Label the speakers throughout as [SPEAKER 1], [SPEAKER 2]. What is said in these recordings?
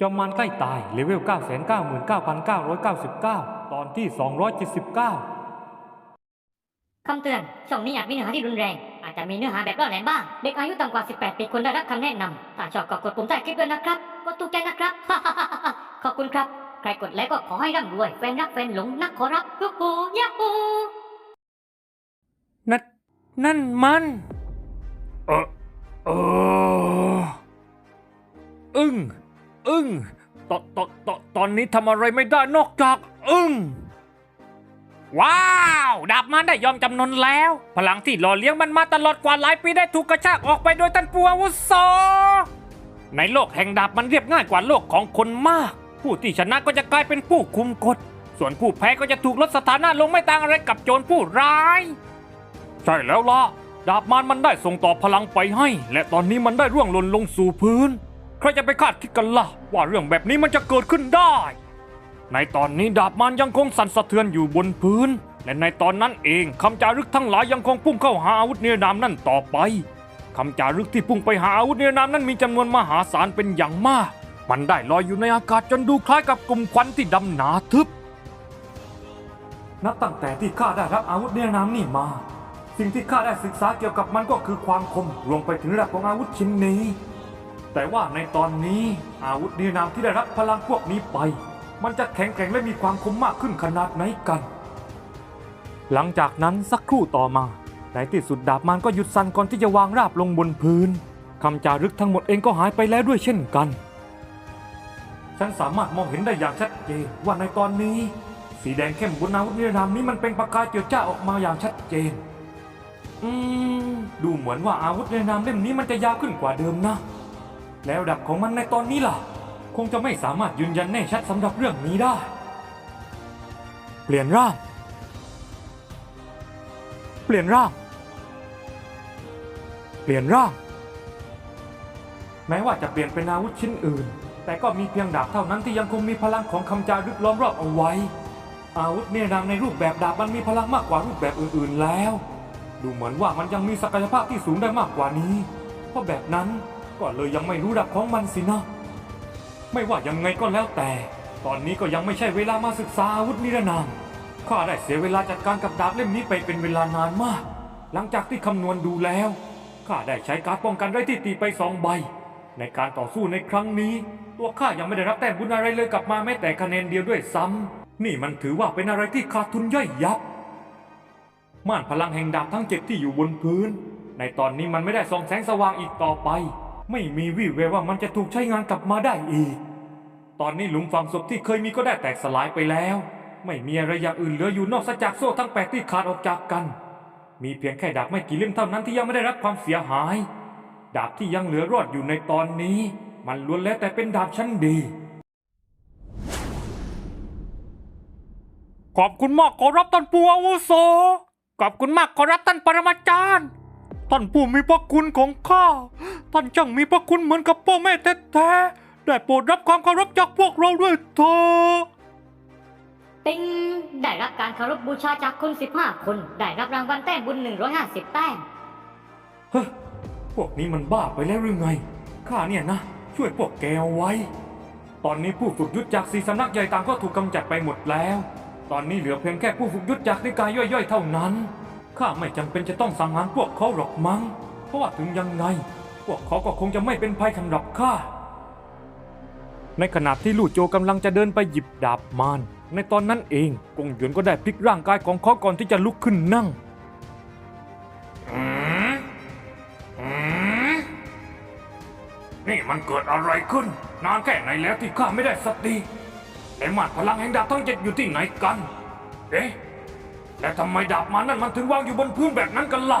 [SPEAKER 1] จอมมารใกล้ตายเลเวล 999,999 ตอนที่ 279
[SPEAKER 2] คำเตือน ช่องนี้อาจมีเนื้อหาที่รุนแรง อาจจะมีเนื้อหาแบบล่อแหลมบ้าง เด็กอายุต่ำกว่า 18 ปีควรได้รับคำแนะนำถ้าชอบก็กดปุ่มใต้คลิปด้วยนะครับ กดถูกใจนะครับ ขอบคุณครับ ใครกดแล้วก็ขอให้ร่ำรวย แฟนรักแฟนหลงนักขอรับฮู้ฮู้ยาฮู
[SPEAKER 1] นั่นนั่นมัน เออเอออึ้ง อึ้งตอนตอนตอนตอนนี้ทำอะไรไม่ได้นอกจากอึ้งว้าวดาบมันได้ยอมจำนนแล้ว พลังที่หล่อเลี้ยงมันมาตลอดกว่าหลายปีได้ถูกกระชากออกไปโดยท่านปูอาวุโสในโลกแห่งดาบมันเรียบง่ายกว่าโลกของคนมาก ผู้ที่ชนะก็จะกลายเป็นผู้คุมกฎ ส่วนผู้แพ้ก็จะถูกลดสถานะลงไม่ต่างอะไรกับโจรผู้ร้าย ใช่แล้วล่ะดาบมารมันได้ส่งต่อพลังไปให้ และตอนนี้มันได้ร่วงหล่นลงสู่พื้น ใครจะไปคาดคิดกันล่ะ ว่าเรื่องแบบนี้มันจะเกิดขึ้นได้ ในตอนนี้ดาบมารยังคงสั่นสะเทือนอยู่บนพื้น และในตอนนั้นเองคำจารึกทั้งหลายยังคงพุ่งเข้าหาอาวุธเนรนามนั่นต่อไปคำจารึกที่พุ่งไปหาอาวุธเนรนามนั้นมีจำนวนมหาศาลเป็นอย่างมาก มันได้ลอยอยู่ในอากาศจนดูคล้ายกับกลุ่มควันที่ดำหนาทึบนับตั้งแต่ที่ข้าได้รับอาวุธเนรนามนี่มา สิ่งที่ข้าได้ศึกษาเกี่ยวกับมันก็คือความคมรวมไปถึงระดับของอาวุธชิ้นนี้ แต่ว่าในตอนนี้อาวุธนิรนามที่ได้รับพลังพวกนี้ไป มันจะแข็งแกร่งและมีความคมมากขึ้นขนาดไหนกัน หลังจากนั้นสักครู่ต่อมาในที่สุดดาบมันก็หยุดสั่นก่อนที่จะวางราบลงบนพื้นคำจารึกทั้งหมดเองก็หายไปแล้วด้วยเช่นกัน ฉันสามารถมองเห็นได้อย่างชัดเจนว่าในตอนนี้ สีแดงเข้มบนอาวุธนิรนามนี้มันเป็นประกายเจิดจ้าออกมาอย่างชัดเจน อืม ดูเหมือนว่าอาวุธในนามเล่มนี้มันจะยาวขึ้นกว่าเดิมนะ แล้วดับของมันในตอนนี้ล่ะ คงจะไม่สามารถยืนยันแน่ชัดสำหรับเรื่องนี้ได้ เปลี่ยนร่าง เปลี่ยนร่าง เปลี่ยนร่าง แม้ว่าจะเปลี่ยนเป็นอาวุธชิ้นอื่น แต่ก็มีเพียงดาบเท่านั้นที่ยังคงมีพลังของคำจารึกล้อมรอบเอาไว้ อาวุธเนี่ยนามในรูปแบบดาบมันมีพลังมากกว่ารูปแบบอื่น ๆ แล้ว ดูเหมือนว่ามันยังมีศักยภาพที่สูงได้มากกว่านี้ เพราะแบบนั้น ก็เลยยังไม่รู้ดับของมันสินะ ไม่ว่ายังไงก็แล้วแต่ ตอนนี้ก็ยังไม่ใช่เวลามาศึกษาอาวุธนิรนามข้าได้เสียเวลาจัดการกับดาบเล่มนี้ไปเป็นเวลานานมาก หลังจากที่คำนวณดูแล้วข้าได้ใช้การป้องกันไร้ที่ตีไปสองใบ ในการต่อสู้ในครั้งนี้ ตัวข้ายังไม่ได้รับแต้มบุญอะไรเลยกลับมาแม้แต่คะแนนเดียวด้วยซ้ำนี่มันถือว่าเป็นอะไรที่ขาดทุนย่อยยับ ม่านพลังแห่งดาบทั้งเจ็ดที่อยู่บนพื้น ในตอนนี้มันไม่ได้ส่องแสงสว่างอีกต่อไป ไม่มีวี่แววว่ามันจะถูกใช้งานกลับมาได้อีก ตอนนี้หลุมฝังศพที่เคยมีก็ได้แตกสลายไปแล้ว ไม่มีอะไรอย่างอื่นเหลืออยู่นอกจากโซ่ทั้งแปดที่ขาดออกจากกัน มีเพียงแค่ดาบไม่กี่เล่มเท่านั้นที่ยังไม่ได้รับความเสียหาย ดาบที่ยังเหลือรอดอยู่ในตอนนี้ มันล้วนแล้วแต่เป็นดาบชั้นดี ขอบคุณมากขอรับท่านผู้อาวุโสขอบคุณมากขอรับท่านปรมาจารย์ ท่านผู้มีพระคุณของข้า ท่านช่างมีพระคุณเหมือนกับพ่อแม่แท้ๆ ได้โปรดรับความเคารพจากพวกเราด้วยเถอะ
[SPEAKER 2] ติงได้รับการเคารพบูชาจากคน15คน ได้รับรางวัลแต้มบุญ150แต้ม
[SPEAKER 1] เฮ้ยพวกนี้มันบ้าไปแล้วหรือไง ข้าเนี่ยนะ ช่วยพวกแกเอาไว้ ตอนนี้ผู้ฝึกยุทธจากสีสำนักใหญ่ต่างก็ถูกกำจัดไปหมดแล้ว ตอนนี้เหลือเพียงแค่ผู้ฝึกยุทธจากนิกายย่อยๆ เท่านั้น ข้าไม่จำเป็นจะต้องสังหารพวกเขาหรอกมั้ง เพราะว่าถึงยังไง พวกเขาก็คงจะไม่เป็นภัยสำหรับข้า ในขณะที่ลู่โจกำลังจะเดินไปหยิบดาบมารในตอนนั้นเองกงหยวนก็ได้พลิกร่างกายของเขาก่อนที่จะลุกขึ้นนั่งนี่มันเกิดอะไรขึ้น นานแค่ไหนแล้วที่ข้าไม่ได้สติไอ้มาดพลังแห่งดาบทั้งเจ็ดอยู่ที่ไหนกัน เอ๊ะ แต่ทำไมดาบมันนั่นมันถึงวางอยู่บนพื้นแบบนั้นกันล่ะ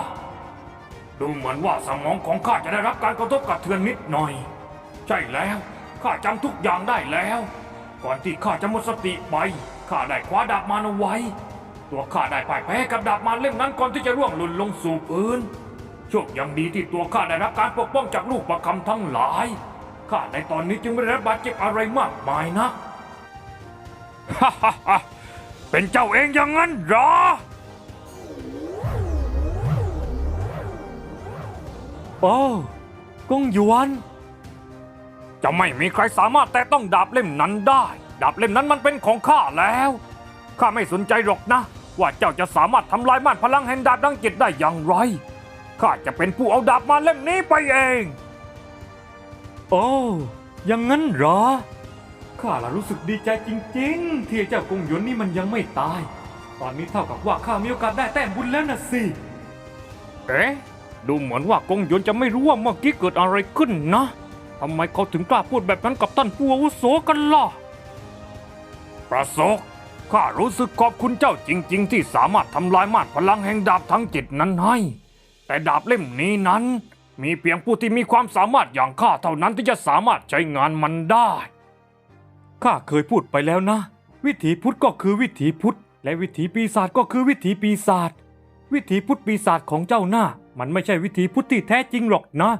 [SPEAKER 1] ดูเหมือนว่าสมองของข้าจะได้รับการกระทบกระเทือนนิดหน่อย ใช่แล้วข้าจำทุกอย่างได้แล้ว ก่อนที่ข้าจะหมดสติไปข้าได้คว้าดาบมารเอาไว้ ตัวข้าได้พ่ายแพ้กับดาบมารเล่มนั้นก่อนที่จะร่วงหล่นลงสู่พื้นโชคยังดีที่ตัวข้าได้รับการปกป้องจากลูกประคำทั้งหลายข้าในตอนนี้จึงไม่ได้รับบาดเจ็บอะไรมากมายนะฮ่าฮ่าฮ่า เป็นเจ้าเองอย่างนั้นเหรอ โอ้กงหยวน จะไม่มีใครสามารถแต่ต้องดาบเล่มนั้นได้ ดาบเล่มนั้นมันเป็นของข้าแล้ว ข้าไม่สนใจหรอกนะ ว่าเจ้าจะสามารถทำลายม่านพลังแห่งดาบดังจิตได้อย่างไร ข้าจะเป็นผู้เอาดาบมาเล่มนี้ไปเอง โอ้อยังงั้นเหรอ ข้าละรู้สึกดีใจจริง ๆ ที่เจ้ากงหยวนนี่มันยังไม่ตาย ตอนนี้เท่ากับว่าข้ามีโอกาสได้แต้มบุญแล้วนะสิ เอ๊ะ ดูเหมือนว่ากงหยวนจะไม่รู้ว่าเมื่อกี้เกิดอะไรขึ้นนะทำไมเขาถึงกล้าพูดแบบนั้นกับท่านผู้อาวุโสกันล่ะ ประสกข้ารู้สึกขอบคุณเจ้าจริง ๆ ที่สามารถทำลายม่านพลังแห่งดาบทั้งจิตนั้นให้ แต่ดาบเล่มนี้นั้น มีเพียงผู้ที่มีความสามารถอย่างข้าเท่านั้นที่จะสามารถใช้งานมันได้ ข้าเคยพูดไปแล้วนะ วิถีพุทธก็คือวิถีพุทธ และวิถีปีศาจก็คือวิถีปีศาจวิถีพุทธปีศาจของเจ้าหน้า มันไม่ใช่วิถีพุทธที่แท้จริงหรอกนะ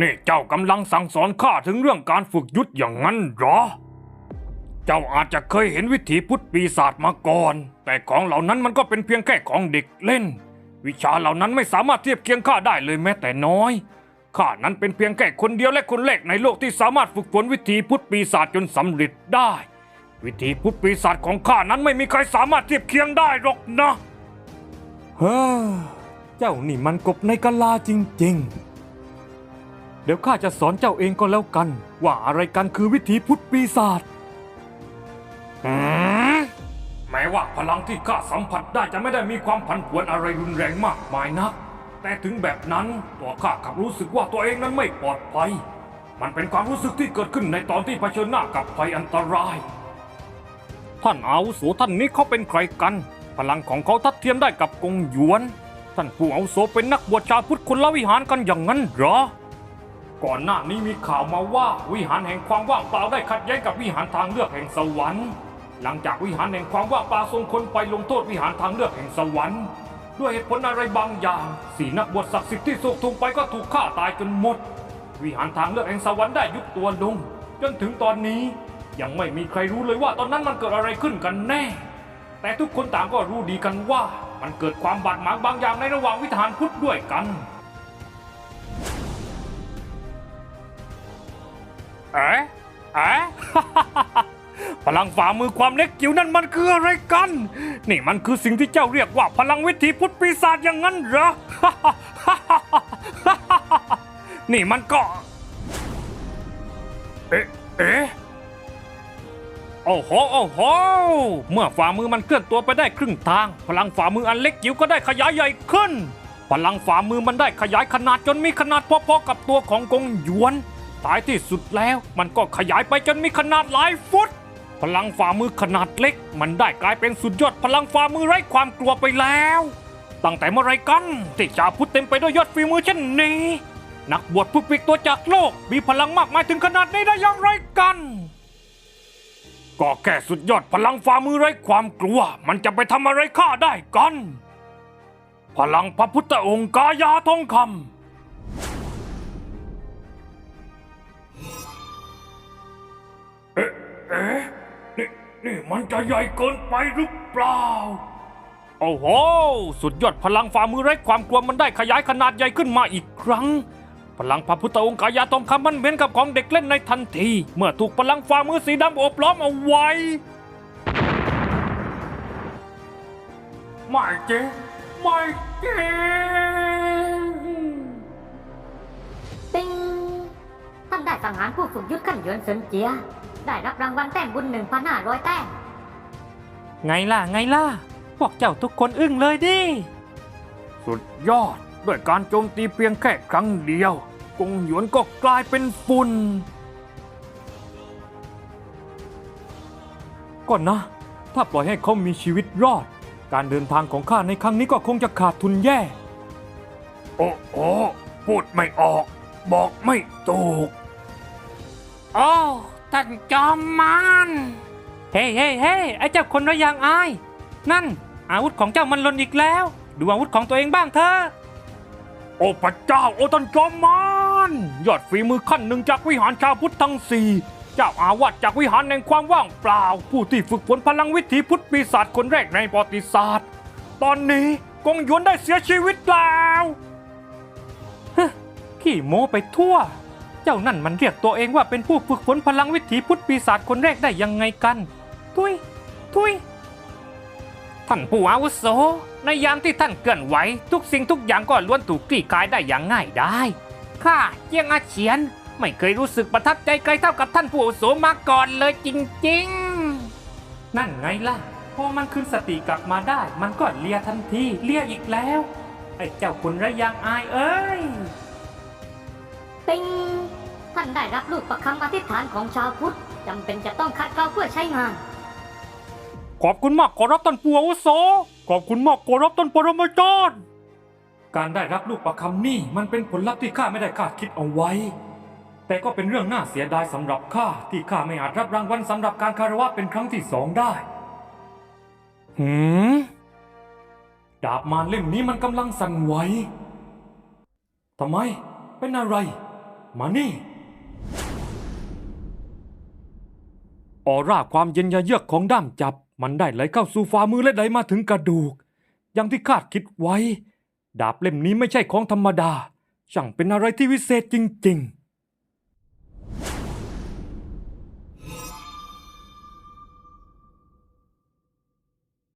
[SPEAKER 1] นี่เจ้ากำลังสั่งสอนข้าถึงเรื่องการฝึกยุทธอย่างนั้นเหรอ เจ้าอาจจะเคยเห็นวิถีพุทธปีศาจมาก่อน แต่ของเหล่านั้นมันก็เป็นเพียงแค่ของเด็กเล่น วิชาเหล่านั้นไม่สามารถเทียบเคียงข้าได้เลยแม้แต่น้อย ข้านั้นเป็นเพียงแค่คนเดียวและคนแรกในโลกที่สามารถฝึกฝนวิถีพุทธปีศาจจนสำเร็จได้ วิถีพุทธปีศาจของข้านั้นไม่มีใครสามารถเทียบเคียงได้หรอกนะเฮ้อเจ้านี่มันกบในกะลาจริงๆ เดี๋ยวข้าจะสอนเจ้าเองก็แล้วกัน ว่าอะไรกันคือวิถีพุทธปีศาจหืมแม้ว่าพลังที่ข้าสัมผัสได้จะไม่ได้มีความผันผวนอะไรรุนแรงมากมายนัก แต่ถึงแบบนั้นตัวข้ากลับรู้สึกว่าตัวเองนั้นไม่ปลอดภัย มันเป็นความรู้สึกที่เกิดขึ้นในตอนที่เผชิญหน้ากับภัยอันตราย ท่านอาวุโสท่านนี้เขาเป็นใครกัน พลังของเขาทัดเทียมได้กับกงหยวน ท่านผู้อาวุโสเป็นนักบวชชาวพุทธคนละวิหารกันอย่างนั้นเหรอ ก่อนหน้านี้มีข่าวมาว่าวิหารแห่งความว่างเปล่าได้ขัดแย้งกับวิหารทางเลือกแห่งสวรรค์ หลังจากวิหารแห่งความว่างเปล่าส่งคนไปลงโทษวิหารทางเลือกแห่งสวรรค์ ด้วยเหตุผลอะไรบางอย่าง สี่นักบวชศักดิ์สิทธิ์ที่สูกทุงไปก็ถูกฆ่าตายจนหมด วิหารทางเลือกแห่งสวรรค์ได้ยุบตัวลง จนถึงตอนนี้ยังไม่มีใครรู้เลยว่าตอนนั้นมันเกิดอะไรขึ้นกันแน่ แต่ทุกคนต่างก็รู้ดีกันว่า มันเกิดความบาดหมางบางอย่างในระหว่างวิธานพุทธด้วยกันเอ๊ะ ลังฝ่ามือความเล็กจิ๋วนั่นมันคืออะไรกัน นี่มันคือสิ่งที่เจ้าเรียกว่าพลังวิถีพุทธปีศาจอย่างนั้นเหรอ นี่มันก็ เอ๊ะ เอ๊ะ โอ้โห โอ้โห เมื่อฝ่ามือมันเคลื่อนตัวไปได้ครึ่งทาง พลังฝ่ามืออันเล็กจิ๋วก็ได้ขยายใหญ่ขึ้น พลังฝ่ามือมันได้ขยายขนาดจนมีขนาดพอๆกับตัวของกงหยวนท้ายที่สุดแล้วมันก็ขยายไปจนมีขนาดหลายฟุต พลังฝ่ามือขนาดเล็ก มันได้กลายเป็นสุดยอดพลังฝ่ามือไร้ความกลัวไปแล้ว ตั้งแต่เมื่อไรกันที่ชาพุทธเต็มไปด้วยยอดฝีมือเช่นนี้ นักบวชผู้ปลีกตัวจากโลก มีพลังมากมายถึงขนาดนี้ได้อย่างไรกัน ก็แค่สุดยอดพลังฝ่ามือไร้ความกลัว มันจะไปทำอะไรข้าได้กัน พลังพระพุทธองค์กายาทองคำเอ๊ะ นี่นี่มันจะใหญ่เกินไปหรือเปล่า โอ้โห สุดยอดพลังฝ่ามือไร้ความกลัวมันได้ขยายขนาดใหญ่ขึ้นมาอีกครั้ง พลังพระพุทธองค์กายาทองคำมันเหมือนกับของเด็กเล่นในทันที เมื่อถูกพลังฝ่ามือสีดำโอบล้อมเอาไว้ ไม่จริงไม่จริง
[SPEAKER 2] ติงท่านได้สังหารผู้ฝึกยุทธขั้นหยวนเซินเจีย ได้รับรางวัลแต้มบุญ1,500 แต้ม
[SPEAKER 1] ไงล่ะไงล่ะ พวกเจ้าทุกคนอึ้งเลยดิ สุดยอด ด้วยการโจมตีเพียงแค่ครั้งเดียว กงหยวนก็กลายเป็นฝุ่นก่อนนะ ถ้าปล่อยให้เขามีชีวิตรอด การเดินทางของข้าในครั้งนี้ก็คงจะขาดทุนแย่ โอ้โอ้พูดไม่ออก บอกไม่ถูกโอ้ ท่านจอมมันเฮ้เฮ้เฮ้ไอ้เจ้าคนระยางอาย นั่น อาวุธของเจ้ามันหล่นอีกแล้ว ดูอาวุธของตัวเองบ้างเถอะโอ้พระเจ้าโอ้ตันจอมมานยอดฝีมือขั้นหนึ่งจากวิหารชาวพุทธทั้งสี่เจ้าอาวาสจากวิหารแห่งความว่างเปล่า ผู้ที่ฝึกฝนพลังวิถีพุทธปีศาจคนแรกในประวัติศาสตร์ ตอนนี้กงหยวนได้เสียชีวิตแล้วขี้โม้ไปทั่ว เจ้านั่นมันเรียกตัวเองว่าเป็นผู้ฝึกฝนพลังวิถีพุทธปีศาจคนแรกได้ยังไงกัน ทุย ทุย ท่านผู้อาวุโส ในยามที่ท่านเกินไหว ทุกสิ่งทุกอย่างก็ล้วนถูกคลี่คลายได้อย่างง่ายได้ ข้าเจียงอาเฉียน ไม่เคยรู้สึกประทับใจใครเท่ากับท่านผู้อาวุโสมาก่อนเลยจริง ๆ นั่นไงล่ะ พอมันคืนสติกลับมาได้ มันก็เลียทันที เลียอีกแล้ว ไอ้เจ้าคุณระยางอายเอ้ย
[SPEAKER 2] ปิงท่านได้รับลูกประคำอธิษฐานของชาวพุทธจำเป็นจะต้องคัดเกลาเพื่อใช้งาน
[SPEAKER 1] ขอบคุณมากขอรับท่านปู่อาวุโสขอบคุณมากขอรับท่านปรมาจารย์การได้รับลูกประคำนี่มันเป็นผลลัพธ์ที่ข้าไม่ได้คาดคิดเอาไว้ แต่ก็เป็นเรื่องน่าเสียดายสำหรับข้าที่ข้าไม่อาจรับรางวัลสำหรับการคารวะเป็นครั้งที่สองได้หืมดาบมารเล่มนี้มันกำลังสั่นไหวทำไม เป็นอะไร มานี่ ออร่าความเย็นยะเยือกของด้ามจับ มันได้ไหลเข้าสู่ฝ่ามือและไหลมาถึงกระดูก อย่างที่คาดคิดไว้ ดาบเล่มนี้ไม่ใช่ของธรรมดา ช่างเป็นอะไรที่วิเศษจริง ๆ